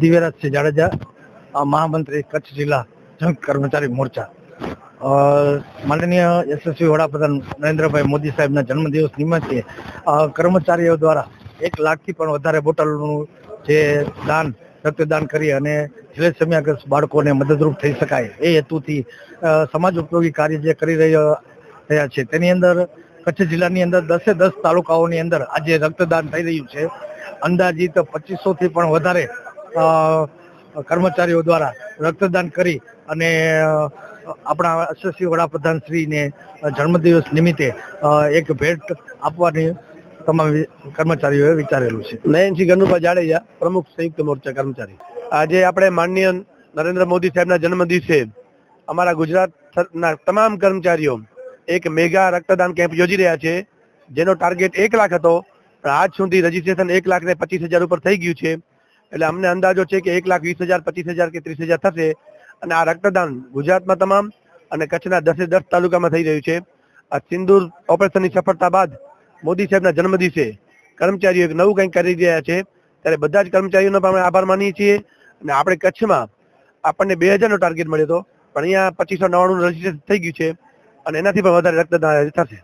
દિવ્યરાજસિંહ જાડેજા મહામંત્રી, કચ્છ જિલ્લા સંયુક્ત કર્મચારી મોરચા. માનનીય યશસ્વી વડાપ્રધાન નરેન્દ્રભાઈ મોદી સાહેબના જન્મદિવસ નિમિત્તે કર્મચારીઓ દ્વારા એક લાખથી પણ વધારે બોટલનું જે દાન, રક્તદાન કરી અને થેલેસેમિયાગ્રસ્ત બાળકોને મદદરૂપ થઈ શકાય એ હેતુથી સમાજ ઉપયોગી કાર્ય જે કરી રહ્યા છે. તેની અંદર કચ્છ જિલ્લાની અંદર દસે દસ તાલુકાઓની અંદર આજે રક્તદાન થઈ રહ્યું છે. અંદાજિત પચીસોથી પણ વધારે કર્મચારીઓ દ્વારા રક્તદાન કરી અને આપણા યશસ્વી વડાપ્રધાન શ્રીને જન્મદિવસ નિમિત્તે એક ભેટ આપવાની તમામ કર્મચારીઓએ વિચારેલું છે. નયનસિંહ ગનુભા જાડેજા, પ્રમુખ સંયુક્ત મોરચા કર્મચારી. આજે આપણે માનનીય નરેન્દ્ર મોદી સાહેબના જન્મદિવસે અમારા ગુજરાતના તમામ કર્મચારીઓ એક મેગા રક્તદાન કેમ્પ યોજી રહ્યા છે, જેનો ટાર્ગેટ એક લાખ હતો. આજ સુધી રજીસ્ટ્રેશન એક લાખ ને પચીસ હજાર ઉપર થઈ ગયું છે. એટલે અમને અંદાજો છે કે એક લાખ વીસ હજાર, પચીસ હજાર કે ત્રીસ હજાર થશે. અને આ રક્તદાન ગુજરાતમાં તમામ અને કચ્છના દસે દસ તાલુકામાં થઈ રહ્યું છે. આ સિંદૂર ઓપરેશનની સફળતા બાદ મોદી સાહેબના જન્મદિવસે કર્મચારીઓ એક નવું કંઈક કરી રહ્યા છે. ત્યારે બધા જ કર્મચારીઓનો પણ આભાર માનીએ છીએ. અને આપણે કચ્છમાં આપણને બે હજારનો ટાર્ગેટ મળ્યો હતો. પણ અહીંયા પચીસો નવ્વાણું રજીસ્ટ્રેશન થઈ ગયું છે. અને એનાથી પણ વધારે રક્તદાન થશે.